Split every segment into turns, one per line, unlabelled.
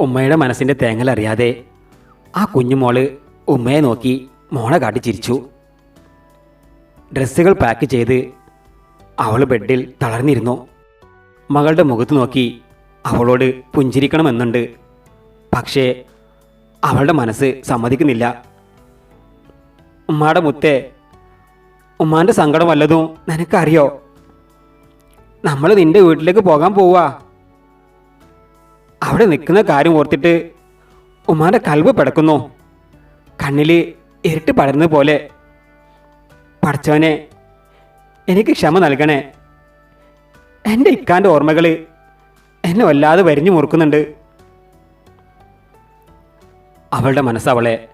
ഉമ്മയുടെ മനസ്സിന്റെ തേങ്ങൽ അറിയാതെ ആ കുഞ്ഞുമോൾ ഉമ്മയെ നോക്കി മോളെ കാട്ടി ചിരിച്ചു. ഡ്രസ്സുകൾ പാക്ക് ചെയ്ത് അവൾ ബെഡിൽ തളർന്നിരുന്നു. മകളുടെ മുഖത്ത് നോക്കി അവളോട് പുഞ്ചിരിക്കണമെന്നുണ്ട്. പക്ഷേ അവളുടെ മനസ്സ് സമ്മതിക്കുന്നില്ല. ഉമ്മാടെ മുത്തേ ഉമ്മാന്റെ സങ്കടം വല്ലതും നിനക്കറിയോ? നമ്മൾ നിന്റെ വീട്ടിലേക്ക് പോകാൻ പോവാ. അവിടെ നിൽക്കുന്ന കാര്യം ഓർത്തിട്ട് ഉമ്മാന്റെ കൽവ് പിടക്കുന്നു. കണ്ണിൽ ഇരുട്ട് പടരുന്ന പോലെ. പഠിച്ചവനെ എനിക്ക് ക്ഷമ നൽകണേ. എന്റെ ഇക്കാന്റെ ഓർമ്മകൾ എന്നെ വല്ലാതെ വരിഞ്ഞു മുറുക്കുന്നുണ്ട്. അവളുടെ മനസ്സവളെ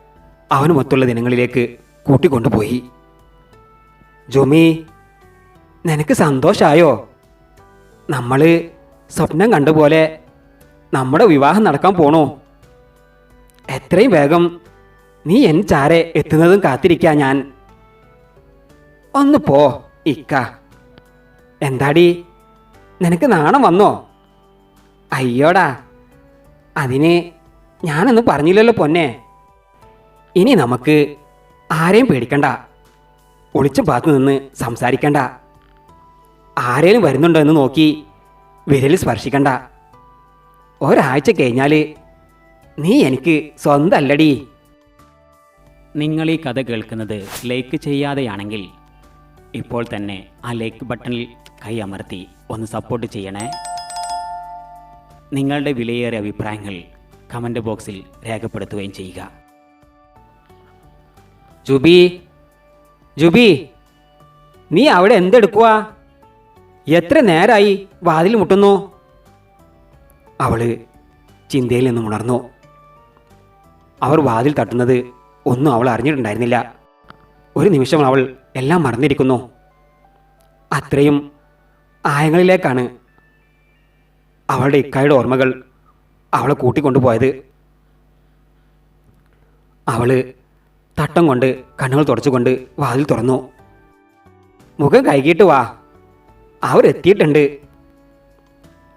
അവനുമൊത്തുള്ള ദിനങ്ങളിലേക്ക് കൂട്ടിക്കൊണ്ടുപോയി. ജോമി നിനക്ക് സന്തോഷമായോ നമ്മൾ സ്വപ്നം കണ്ട പോലെ നമ്മുടെ വിവാഹം നടക്കാൻ പോണോ? എത്രയും വേഗം നീ എൻ ചാരെ എത്തുന്നതും കാത്തിരിക്കാ ഞാൻ. ഒന്ന് പോ ഇക്ക. എന്താടി? നിനക്ക് നാണം വന്നോ? അയ്യോടാ. അതിന് ഞാനൊന്ന് പറഞ്ഞില്ലല്ലോ പൊന്നെ. ഇനി നമുക്ക് ആരെയും പേടിക്കണ്ട. ഒളിച്ച ഭാഗത്ത് നിന്ന് സംസാരിക്കണ്ട. ആരേലും വരുന്നുണ്ടോ എന്ന് നോക്കി വിരൽ സ്പർശിക്കണ്ട. ഒരാഴ്ച കഴിഞ്ഞാൽ നീ എനിക്ക് സ്വന്തമല്ലടി
നിങ്ങൾ ഈ കഥ കേൾക്കുന്നത് ലൈക്ക് ചെയ്യാതെയാണെങ്കിൽ ഇപ്പോൾ തന്നെ ആ ലൈക്ക് ബട്ടണിൽ കൈ അമർത്തി ഒന്ന് സപ്പോർട്ട് ചെയ്യണേ. നിങ്ങളുടെ വിലയേറിയ അഭിപ്രായങ്ങൾ കമന്റ് ബോക്സിൽ രേഖപ്പെടുത്തുകയും ചെയ്യുക.
ജുബി ജുബി നീ അവിടെ എന്തെടുക്കുക എത്ര നേരായി വാതിൽ മുട്ടുന്നു? അവൾ ചിന്തയിൽ നിന്നും ഉണർന്നു. അവർ വാതിൽ തട്ടുന്നത് ഒന്നും അവൾ അറിഞ്ഞിട്ടുണ്ടായിരുന്നില്ല. ഒരു നിമിഷം അവൾ എല്ലാം മറന്നിരിക്കുന്നു. അത്രയും ആയങ്ങളിലേക്കാണ് അവളുടെ ഇക്കായുടെ ഓർമ്മകൾ അവളെ കൂട്ടിക്കൊണ്ടുപോയത്. അവൾ തട്ടം കൊണ്ട് കണ്ണുകൾ തുടച്ചുകൊണ്ട് വാതിൽ തുറന്നു. മുഖം കൈകിട്ട് വാ. അവരെത്തിയിട്ടുണ്ട്.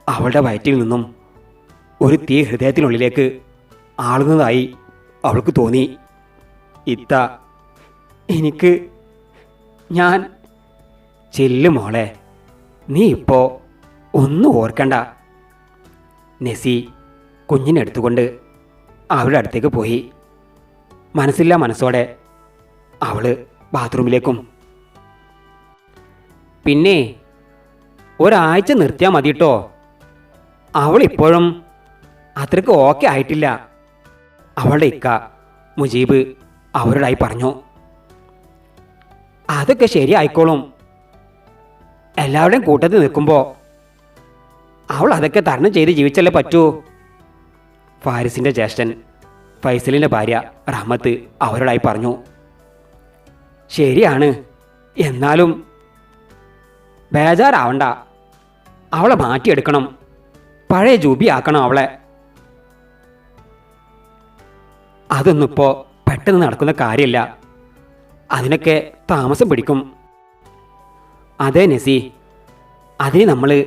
അവളുടെ വയറ്റിൽ നിന്നും ഒരു തീ ഹൃദയത്തിനുള്ളിലേക്ക് ആളുന്നതായി അവൾക്ക് തോന്നി. ഇത്ത എനിക്ക് ഞാൻ ചെല്ലു മോളെ. നീ ഇപ്പോൾ ഒന്നും ഓർക്കണ്ട. നെസി കുഞ്ഞിനെ എടുത്തുകൊണ്ട് അവളുടെ അടുത്തേക്ക് പോയി. മനസ്സില്ല മനസ്സോടെ അവൾ ബാത്റൂമിലേക്കും. പിന്നെ ഒരാഴ്ച നിർത്തിയാൽ മതി കേട്ടോ അവൾ ഇപ്പോഴും അത്രയ്ക്ക് ഓക്കെ ആയിട്ടില്ല. അവളുടെ ഇക്ക മുജീബ് അവരോടായി പറഞ്ഞു അതൊക്കെ ശരിയായിക്കോളും. എല്ലാവരുടെയും കൂട്ടത്തിൽ നിൽക്കുമ്പോൾ അവൾ അതൊക്കെ തരണം ചെയ്ത് ജീവിച്ചല്ലേ പറ്റൂ? ഫാരിസിന്റെ ജ്യേഷ്ഠൻ ഫൈസലിന്റെ ഭാര്യ റഹ്മത്ത് അവരോടായി പറഞ്ഞു ശരിയാണ്. എന്നാലും ബേജാറാവണ്ട. അവളെ മാറ്റിയെടുക്കണം. പഴയ ജൂബി ആക്കണം അവളെ. അതൊന്നും പെട്ടെന്ന് നടക്കുന്ന കാര്യമില്ല അതിനൊക്കെ താമസം പിടിക്കും. അതെ നസി അതിന് നമ്മൾ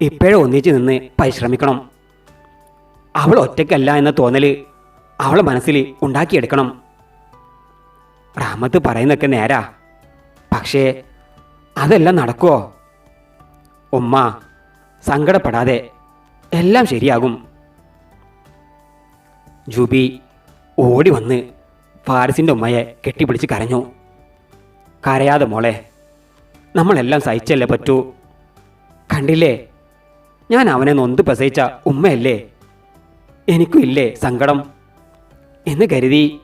ഇപ്പോഴേ ഒന്നിച്ച് നിന്ന് പരിശ്രമിക്കണം. അവൾ ഒറ്റയ്ക്കല്ല എന്ന തോന്നൽ അവളെ മനസ്സിൽ ഉണ്ടാക്കിയെടുക്കണം. റാമത്ത് പറയുന്നൊക്കെ നേരാ. പക്ഷേ അതെല്ലാം നടക്കുമോ ഉമ്മ സങ്കടപ്പെടാതെ എല്ലാം ശരിയാകും. ജൂബി ഓടി വന്ന് ഫാരിസിന്റെ ഉമ്മയെ കെട്ടിപ്പിടിച്ച് കരഞ്ഞു. കരയാതെ മോളെ നമ്മളെല്ലാം സഹിച്ചല്ലേ പറ്റൂ? കണ്ടില്ലേ? ഞാൻ അവനെ നൊന്ത് പ്രസവിച്ച ഉമ്മയല്ലേ? എനിക്കും ഇല്ലേ സങ്കടം? എന്ന് കരുതി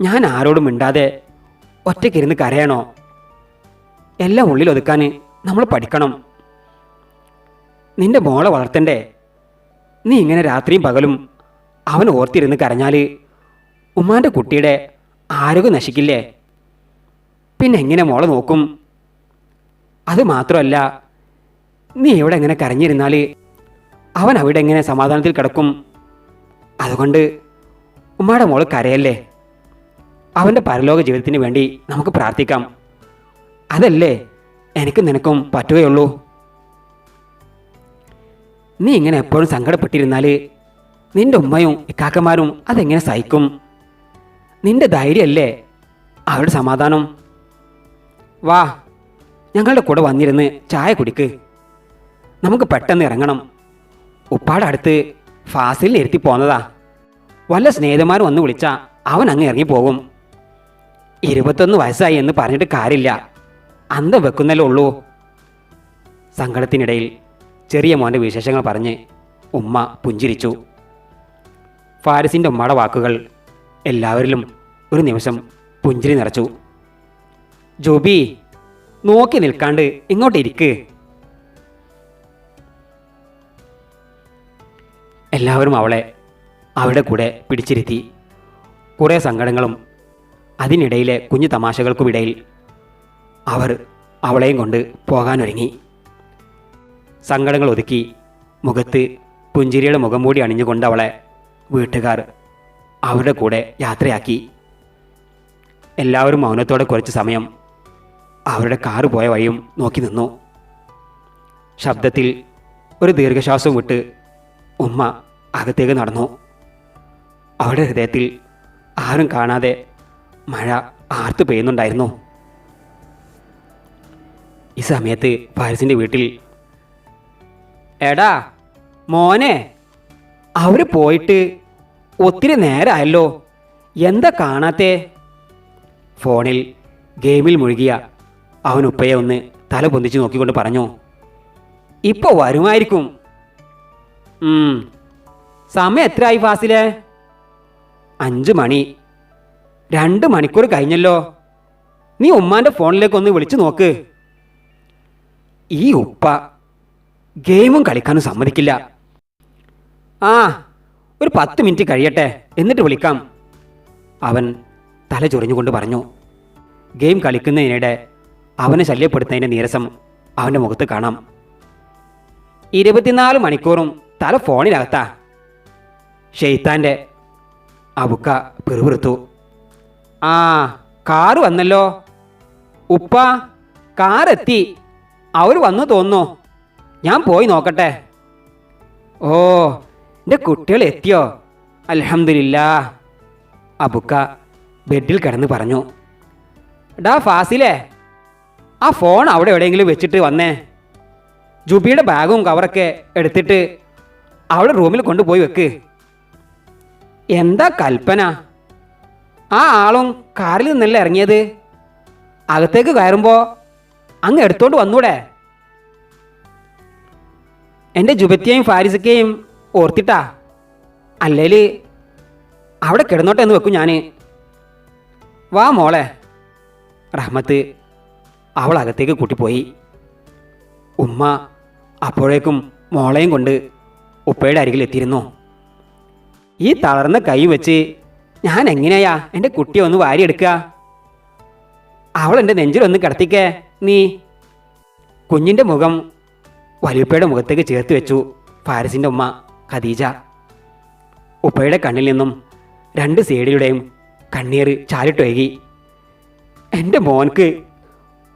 ഞാൻ ആരോടും മിണ്ടാതെ ഒറ്റയ്ക്കിരുന്ന് കരയണോ? എല്ലാം ഉള്ളിൽ ഒതുക്കാൻ നമ്മൾ പഠിക്കണം. നിന്റെ മോളെ വളർത്തണ്ടേ? നീ ഇങ്ങനെ രാത്രിയും പകലും അവൻ ഓർത്തിരുന്ന് കരഞ്ഞാൽ ഉമ്മാന്റെ കുട്ടിയുടെ ആരോഗ്യം നശിക്കില്ലേ? പിന്നെ എങ്ങനെ മോളെ നോക്കും? അത് മാത്രമല്ല നീ എവിടെ എങ്ങനെ കരഞ്ഞിരുന്നാൽ അവൻ അവിടെ എങ്ങനെ സമാധാനത്തിൽ കിടക്കും? അതുകൊണ്ട് ഉമ്മയുടെ മോൾ കരയല്ലേ? അവന്റെ പരലോക ജീവിതത്തിന് വേണ്ടി നമുക്ക് പ്രാർത്ഥിക്കാം. അതല്ലേ എനിക്കും നിനക്കും പറ്റുകയുള്ളൂ? നീ ഇങ്ങനെ എപ്പോഴും സങ്കടപ്പെട്ടിരുന്നാൽ നിന്റെ ഉമ്മയും ഇക്കാക്കന്മാരും അതെങ്ങനെ സഹിക്കും? നിന്റെ ധൈര്യമല്ലേ? അവരുടെ സമാധാനം. വാ ഞങ്ങളുടെ കൂടെ വന്നിരുന്ന് ചായ കുടിക്ക്. നമുക്ക് പെട്ടെന്ന് ഇറങ്ങണം. ഉപ്പാടെ അടുത്ത് ഫാസിലിനെ ഇരുത്തി പോന്നതാ. വല്ല സ്നേഹിതന്മാർ വന്ന് വിളിച്ചാ അവൻ അങ്ങ് ഇറങ്ങിപ്പോകും ഇരുപത്തൊന്ന് വയസ്സായി എന്ന് പറഞ്ഞിട്ട് കാര്യമില്ല. അന്തം വെക്കുന്നല്ലേ ഉള്ളൂ. സങ്കടത്തിനിടയിൽ ചെറിയ മോന്റെ വിശേഷങ്ങൾ പറഞ്ഞ് ഉമ്മ പുഞ്ചിരിച്ചു. ഫാരിസിന്റെ ഉമ്മയുടെ വാക്കുകൾ എല്ലാവരിലും ഒരു നിമിഷം പുഞ്ചിരി നിറച്ചു. ജോബി നോക്കി നിൽക്കാണ്ട് ഇങ്ങോട്ടിരിക്ക് എല്ലാവരും അവളെ അവരുടെ കൂടെ പിടിച്ചിരുത്തി. കുറേ സങ്കടങ്ങളും അതിനിടയിലെ കുഞ്ഞു തമാശകൾക്കുമിടയിൽ അവർ അവളെയും കൊണ്ട് പോകാനൊരുങ്ങി. സങ്കടങ്ങൾ ഒതുക്കി മുഖത്ത് പുഞ്ചിരിയുടെ മുഖം മൂടി അണിഞ്ഞുകൊണ്ട് അവളെ വീട്ടുകാർ അവരുടെ കൂടെ യാത്രയാക്കി. എല്ലാവരും മൗനത്തോടെ കുറച്ച് സമയം അവരുടെ കാറ് പോയ വഴിയും നോക്കി നിന്നു. ശബ്ദത്തിൽ ഒരു ദീർഘശ്വാസവും വിട്ട് ഉമ്മ അകത്തേക്ക് നടന്നു. അവരുടെ ഹൃദയത്തിൽ ആരും കാണാതെ മഴ ആർത്തു പെയ്യുന്നുണ്ടായിരുന്നു. ഈ സമയത്ത് ഫാരിസിന്റെ വീട്ടിൽ എടാ മോനെ അവർ പോയിട്ട് ഒത്തിരി നേരമായല്ലോ എന്താ കാണാത്തേ? ഫോണിൽ ഗെയിമിൽ മുഴുകിയ അവൻ ഉപ്പയെ ഒന്ന് തല പൊന്തിച്ച് നോക്കിക്കൊണ്ട് പറഞ്ഞു ഇപ്പോൾ വരുമായിരിക്കും. സമയം എത്രയായി ഫാസിലെ? അഞ്ച് മണി. രണ്ട് മണിക്കൂർ കഴിഞ്ഞല്ലോ. നീ ഉമ്മാന്റെ ഫോണിലേക്ക് ഒന്ന് വിളിച്ചു നോക്ക്. ഈ ഉപ്പ ഗെയിമും കളിക്കാനും സമ്മതിക്കില്ല. ആ ഒരു പത്ത് മിനിറ്റ് കഴിയട്ടെ എന്നിട്ട് വിളിക്കാം. അവൻ തല ചൊറിഞ്ഞുകൊണ്ട് പറഞ്ഞു ഗെയിം കളിക്കുന്നതിനിടെ അവനെ ശല്യപ്പെടുത്തുന്നതിന്റെ നീരസം അവന്റെ മുഖത്ത് കാണാം. ഇരുപത്തിനാല് മണിക്കൂറും തല ഫോണിനകത്താ. ഷെയ്ത്താന്റെ അബുക്ക പിറുപിറുത്തു. ആ കാറ് വന്നല്ലോ. ഉപ്പ കാറെത്തി. അവർ വന്നു തോന്നുന്നു. ഞാൻ പോയി നോക്കട്ടെ. ഓ എന്റെ കുട്ടികൾ എത്തിയോ? അലഹമില്ല അബുക്ക ബെഡിൽ കിടന്ന് പറഞ്ഞു ഡാ ഫാസിലേ ആ ഫോൺ അവിടെ എവിടെയെങ്കിലും വെച്ചിട്ട് വന്നേ. ജുബിയുടെ ബാഗും കവറൊക്കെ എടുത്തിട്ട് അവിടെ റൂമിൽ കൊണ്ടുപോയി വെക്ക്. എന്താ കൽപ്പന? ആ ആളും കാറിൽ നിന്നല്ലേ ഇറങ്ങിയത്? അകത്തേക്ക് കയറുമ്പോൾ അങ്ങ് എടുത്തോണ്ട് വന്നൂടെ? എന്റെ ജുബത്തിയെയും ഫാരിസക്കെയും ഓർത്തിട്ടാ? അല്ലേൽ അവിടെ കിടന്നോട്ടെ എന്ന് വെക്കും ഞാൻ വാ മോളെ. റഹ്മത്ത് അവൾ അകത്തേക്ക് കൂട്ടിപ്പോയി. ഉമ്മ അപ്പോഴേക്കും മോളെയും കൊണ്ട് ഉപ്പയുടെ അരികിൽ എത്തിയിരുന്നു. ഈ തളർന്ന കൈ വെച്ച് ഞാൻ എങ്ങനെയാ എന്റെ കുട്ടിയെ ഒന്ന് വാരിയെടുക്കുക? അവൾ എന്റെ നെഞ്ചിലൊന്ന് കിടത്തിക്കേ നീ. കുഞ്ഞിന്റെ മുഖം വലിയപ്പയുടെ മുഖത്തേക്ക് ചേർത്ത് വെച്ചു. ഫാരിസിന്റെ ഉമ്മ ഖദീജ. ഉപ്പയുടെ കണ്ണിൽ നിന്നും രണ്ട് സൈഡിലൂടെയും കണ്ണീർ ചാലിട്ടൊഴുകി എന്റെ മോൻക്ക്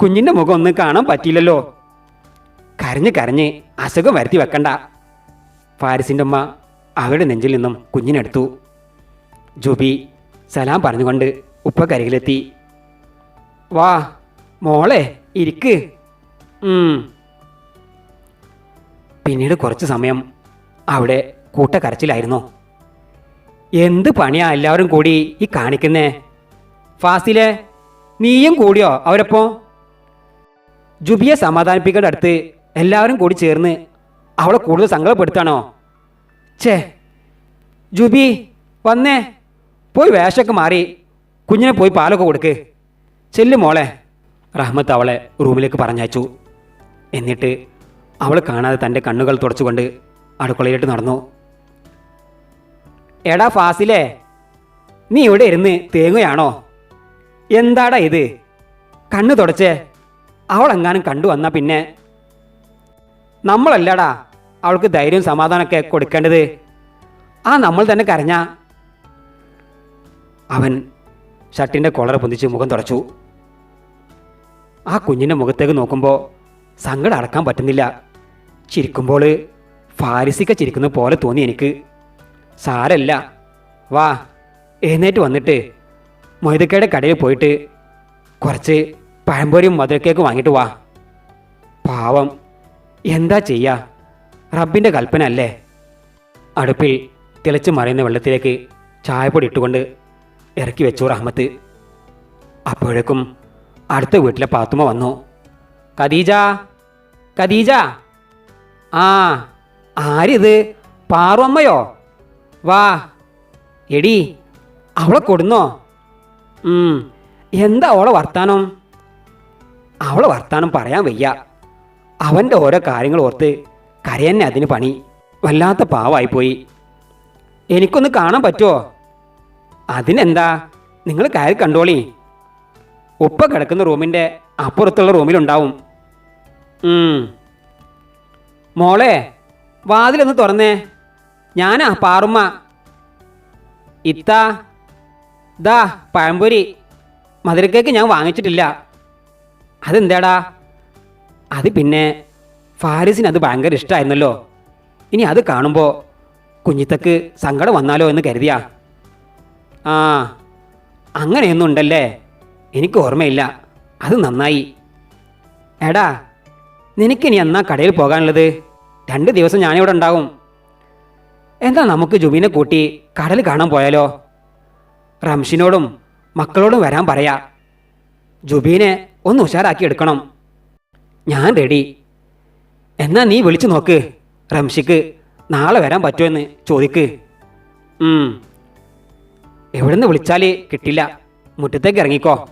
കുഞ്ഞിന്റെ മുഖം ഒന്ന് കാണാൻ പറ്റിയില്ലല്ലോ. കരഞ്ഞ് കരഞ്ഞ് അസുഖം വരുത്തി വെക്കണ്ട. ഫാരിസിന്റെ ഉമ്മ അവരുടെ നെഞ്ചിൽ നിന്നും കുഞ്ഞിനെടുത്തു ജുബി സലാം പറഞ്ഞുകൊണ്ട് ഉപ്പ കരികിലെത്തി വാ മോളെ ഇരിക്ക്. പിന്നീട് കുറച്ച് സമയം അവിടെ കൂട്ടക്കരച്ചിലായിരുന്നു. എന്ത് പണിയാ എല്ലാവരും കൂടി ഈ കാണിക്കുന്നേ? ഫാസിലെ നീയും കൂടിയോ അവരപ്പോ? ജുബിയെ സമാധാനിപ്പിക്കേണ്ട അടുത്ത് എല്ലാവരും കൂടി ചേർന്ന് അവളെ കൂടുതൽ സങ്കടപ്പെടുത്താണോ? ഛേ ജുബി വന്നേ. പോയി വേഷമൊക്കെ മാറി കുഞ്ഞിനെ പോയി പാലൊക്കെ കൊടുക്ക്. ചെല്ലു മോളെ. റഹ്മത്ത് അവളെ റൂമിലേക്ക് പറഞ്ഞയച്ചു. എന്നിട്ട് അവൾ കാണാതെ തന്റെ കണ്ണുകൾ തുടച്ചുകൊണ്ട് അടുക്കളയിലോട്ട് നടന്നു. എടാ ഫാസിലേ നീ ഇവിടെ ഇരുന്ന് തേങ്ങയാണോ? എന്താടാ ഇത്? കണ്ണു തുടച്ചേ. അവളെങ്ങാനും കണ്ടു വന്നാ പിന്നെ. നമ്മളല്ലടാ അവൾക്ക് ധൈര്യവും സമാധാനമൊക്കെ കൊടുക്കേണ്ടത്. ആ നമ്മൾ തന്നെ കരഞ്ഞ. അവൻ ഷർട്ടിന്റെ കോളർ പൊന്തിച്ച് മുഖം തുടച്ചു. ആ കുഞ്ഞിന്റെ മുഖത്തേക്ക് നോക്കുമ്പോൾ സങ്കടം അടക്കാൻ പറ്റുന്നില്ല. ചിരിക്കുമ്പോൾ ഫാരിസിക്ക ചിരിക്കുന്ന പോലെ തോന്നി എനിക്ക്. സാരല്ല. വാ എഴുന്നേറ്റ് വന്നിട്ട് മൊയ്തക്കയുടെ കടയിൽ പോയിട്ട് കുറച്ച് പഴംപൊരിയും മധുരക്കേക്ക് വാങ്ങിയിട്ട് വാ. പാവം എന്താ ചെയ്യാ? റബ്ബിന്റെ കൽപ്പന അല്ലേ അടുപ്പിൽ തിളച്ച് മറയുന്ന വെള്ളത്തിലേക്ക് ചായപ്പൊടി ഇട്ടുകൊണ്ട് ഇറക്കി വെച്ചു റഹ്മത്ത്. അപ്പോഴേക്കും അടുത്ത വീട്ടിലെ പാത്തുമ്മ വന്നു. ഖദീജ ഖദീജ. ആ ആരിത്? പാറുമ്മയോ വാ. എടി അവളെ കൊടുന്നോ? എന്താ അവളെ വർത്താനം? അവളെ വർത്താനം പറയാൻ വയ്യ. അവന്റെ ഓരോ കാര്യങ്ങൾ ഓർത്ത് കരയന്നെ അതിന് പണി. വല്ലാത്ത പാവായിപ്പോയി. എനിക്കൊന്ന് കാണാൻ പറ്റുമോ അതിനെന്താ? നിങ്ങൾ കയറി കണ്ടോളി. ഉപ്പ കിടക്കുന്ന റൂമിന്റെ അപ്പുറത്തുള്ള റൂമിലുണ്ടാവും. മോളെ വാതിലൊന്ന് തുറന്നേ. ഞാനാ പാറുമ്മ. ഇത്ത ദാ പഴംപൊരി. മധുരക്കേക്ക് ഞാൻ വാങ്ങിച്ചിട്ടില്ല. അതെന്താടാ? അത് പിന്നെ ഫാരിസിന് അത് ഭയങ്കര ഇഷ്ടമായിരുന്നല്ലോ ഇനി അത് കാണുമ്പോൾ കുഞ്ഞിത്തക്ക് സങ്കടം വന്നാലോ എന്ന് കരുതിയാ. ആ അങ്ങനെയൊന്നും ഉണ്ടല്ലേ? എനിക്ക് ഓർമ്മയില്ല. അത് നന്നായി. എടാ നിനക്കിനി എന്നാ കടയിൽ പോകാനുള്ളത്? രണ്ട് ദിവസം ഞാനിവിടെ ഉണ്ടാവും. എന്താ നമുക്ക് ജുബീനെ കൂട്ടി കടൽ കാണാൻ പോയാലോ? റംഷിനോടും മക്കളോടും വരാൻ പറയാ. ജുബീനെ ഒന്ന് ഉഷാറാക്കി എടുക്കണം. ഞാൻ റെഡി എന്നാ നീ വിളിച്ചു നോക്ക്. റംഷിക്ക് നാളെ വരാൻ പറ്റുമെന്ന് ചോദിക്ക്. എവിടുന്ന് വിളിച്ചാൽ കിട്ടില്ല. മുറ്റത്തേക്ക് ഇറങ്ങിക്കോ.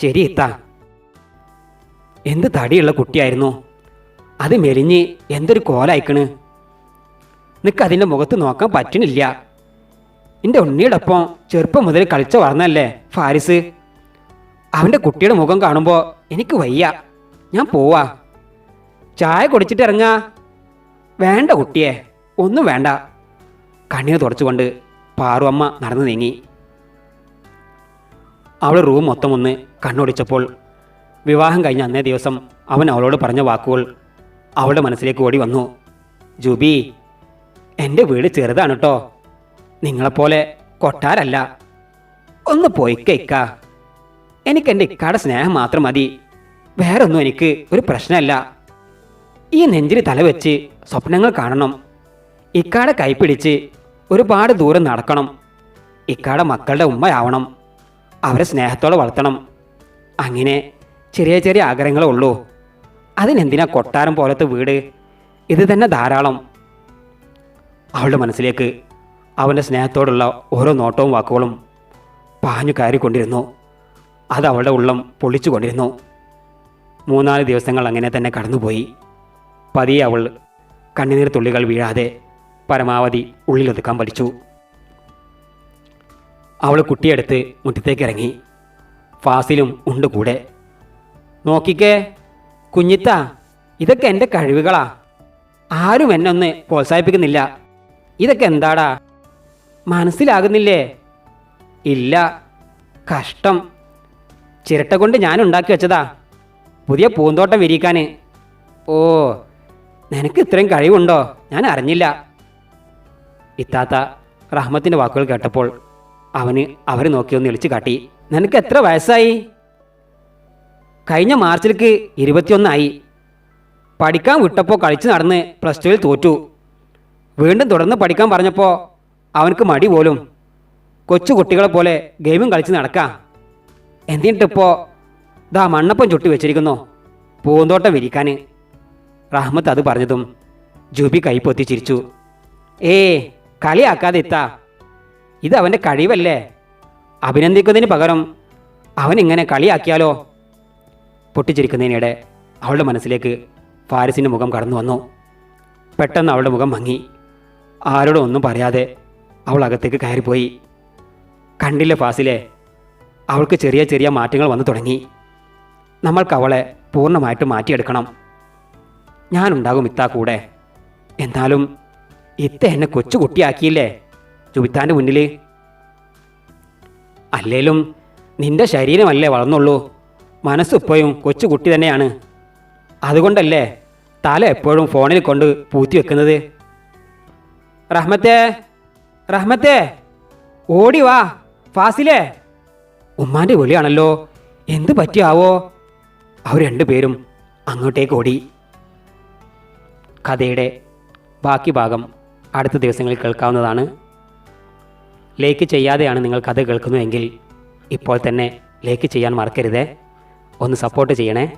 ശരി ഇത്ത. എന്ത് തടിയുള്ള കുട്ടിയായിരുന്നു. അത് മെലിഞ്ഞ് എന്തൊരു കോലയക്കണ്. നിനക്ക് അതിന്റെ മുഖത്ത് നോക്കാൻ പറ്റണില്ല. എന്റെ ഉണ്ണിയോടൊപ്പം ചെറുപ്പം മുതൽ കളിച്ച വളർന്നല്ലേ ഫാരിസ്? അവന്റെ കുട്ടിയുടെ മുഖം കാണുമ്പോൾ എനിക്ക് വയ്യ. ഞാൻ പോവാ. ചായ കുടിച്ചിട്ട് ഇറങ്ങാ. വേണ്ട കുട്ടിയെ ഒന്നും വേണ്ട. കണ്ണീർ തുടച്ചുകൊണ്ട് പാറുവമ്മ നടന്നു നീങ്ങി. അവൾ റൂം മൊത്തം ഒന്ന് കണ്ണോടിച്ചപ്പോൾ വിവാഹം കഴിഞ്ഞ അന്നേ ദിവസം അവൻ അവളോട് പറഞ്ഞ വാക്കുകൾ അവളുടെ മനസ്സിലേക്ക് ഓടി വന്നു. ജൂബി എന്റെ വീട് ചെറുതാണ് കേട്ടോ നിങ്ങളെപ്പോലെ കൊട്ടാരല്ല. ഒന്ന് പോയി പോയിക്ക എനിക്ക് എന്റെ ഇക്കാടെ സ്നേഹം മാത്രം മതി. വേറൊന്നും എനിക്ക് ഒരു പ്രശ്നമല്ല ഈ നെഞ്ചിൽ തലവെച്ച് സ്വപ്നങ്ങൾ കാണണം. ഇക്കാടെ കൈപ്പിടിച്ച് ഒരുപാട് ദൂരം നടക്കണം. ഇക്കാടെ മക്കളുടെ ഉമ്മയാവണം. അവരെ സ്നേഹത്തോടെ വളർത്തണം. അങ്ങനെ ചെറിയ ചെറിയ ആഗ്രഹങ്ങളേ ഉള്ളൂ. അതിനെന്തിനാ കൊട്ടാരം പോലത്തെ വീട്? ഇത് തന്നെ ധാരാളം. അവളുടെ മനസ്സിലേക്ക് അവന്റെ സ്നേഹത്തോടുള്ള ഓരോ നോട്ടവും വാക്കുകളും പാഞ്ഞു കയറിക്കൊണ്ടിരുന്നു. അത് അവളുടെ ഉള്ളം പൊളിച്ചുകൊണ്ടിരുന്നു മൂന്നാൽ ദിവസങ്ങൾ അങ്ങനെ തന്നെ കടന്നുപോയി. പതിയെ അവൾ കണ്ണുനീർ തുള്ളികൾ വീഴാതെ പരമാവധി ഉള്ളിലൊതുക്കാൻ പഠിച്ചു. അവൾ കുട്ടിയെടുത്ത് മുറ്റത്തേക്ക് ഇറങ്ങി. ഫാസിലും ഉണ്ട് കൂടെ. നോക്കിക്കേ കുഞ്ഞിത്ത ഇതൊക്കെ എന്റെ കഴിവുകളാ. ആരും എന്നെ ഒന്ന് പ്രോത്സാഹിപ്പിക്കുന്നില്ല. ഇതൊക്കെ എന്താടാ? മനസ്സിലാകുന്നില്ലേ? ഇല്ല കഷ്ടം. ചിരട്ട കൊണ്ട് ഞാൻ ഉണ്ടാക്കി വെച്ചതാ. പുതിയ പൂന്തോട്ടം വിരിക്കാൻ ഓ നിനക്ക് ഇത്രയും കഴിവുണ്ടോ? ഞാൻ അറിഞ്ഞില്ല. ഇത്താത്ത റഹ്മത്തിന്റെ വാക്കുകൾ കേട്ടപ്പോൾ അവന് അവരെ നോക്കി ഒന്ന് ഇളിച്ചു കാട്ടി. നിനക്ക് എത്ര വയസ്സായി? കഴിഞ്ഞ മാർച്ചിലേക്ക് ഇരുപത്തിയൊന്നായി. പഠിക്കാൻ വിട്ടപ്പോൾ കളിച്ച് നടന്ന് പ്ലസ് ടുവിൽ തോറ്റു. വീണ്ടും തുടർന്ന് പഠിക്കാൻ പറഞ്ഞപ്പോൾ അവനക്ക് മടി പോലും. കൊച്ചു കുട്ടികളെ പോലെ ഗെയിമും കളിച്ച് നടക്കാം. എന്നിട്ടിപ്പോൾ ദാ മണ്ണപ്പം ചുട്ടി വെച്ചിരിക്കുന്നു. പൂന്തോട്ടം വിരിക്കാൻ റഹ്മത്ത് അത് പറഞ്ഞതും ജൂബി കൈപ്പൊത്തി ചിരിച്ചു. ഏ കളിയാക്കാതെ ഇത്താ. ഇത് അവന്റെ കഴിവല്ലേ? അഭിനന്ദിക്കുന്നതിന് പകരം അവൻ ഇങ്ങനെ കളിയാക്കിയാലോ? പൊട്ടിച്ചിരിക്കുന്നതിനിടെ അവളുടെ മനസ്സിലേക്ക് ഫാരിസിന്റെ മുഖം കടന്നു വന്നു. പെട്ടെന്ന് അവളുടെ മുഖം മങ്ങി. ആരോടും ഒന്നും പറയാതെ അവൾ അകത്തേക്ക് കയറിപ്പോയി. കണ്ടില്ല ഫാസിലെ? അവൾക്ക് ചെറിയ ചെറിയ മാറ്റങ്ങൾ വന്നു തുടങ്ങി. നമ്മൾക്ക് അവളെ പൂർണമായിട്ട് മാറ്റിയെടുക്കണം. ഞാനുണ്ടാകും ഇത്താ കൂടെ. എന്നാലും ഇത്ത എന്നെ കൊച്ചു കുട്ടിയാക്കിയില്ലേ ചുബിത്താന്റെ മുന്നിൽ അല്ലേലും നിന്റെ ശരീരമല്ലേ വളർന്നുള്ളൂ. മനസ്സിപ്പോഴും കൊച്ചു കുട്ടി തന്നെയാണ്. അതുകൊണ്ടല്ലേ തല എപ്പോഴും ഫോണിൽ കൊണ്ട് പൂത്തി വെക്കുന്നത്? റഹ്മത്തെ റഹ്മത്തേ ഓടി വാ ഫാസിലേ. ഉമ്മാന്റെ വിളിയാണല്ലോ എന്ത് പറ്റിയാവോ? അവർ രണ്ടുപേരും അങ്ങോട്ടേക്ക് ഓടി. കഥയുടെ ബാക്കി ഭാഗം അടുത്ത ദിവസങ്ങളിൽ കേൾക്കാവുന്നതാണ്. ലേക്ക് ചെയ്യാതെയാണ് നിങ്ങൾ കഥ കേൾക്കുന്നതെങ്കിൽ ഇപ്പോൾ തന്നെ ലേക്ക് ചെയ്യാൻ മറക്കരുത്. ഒന്ന് സപ്പോർട്ട് ചെയ്യണേ.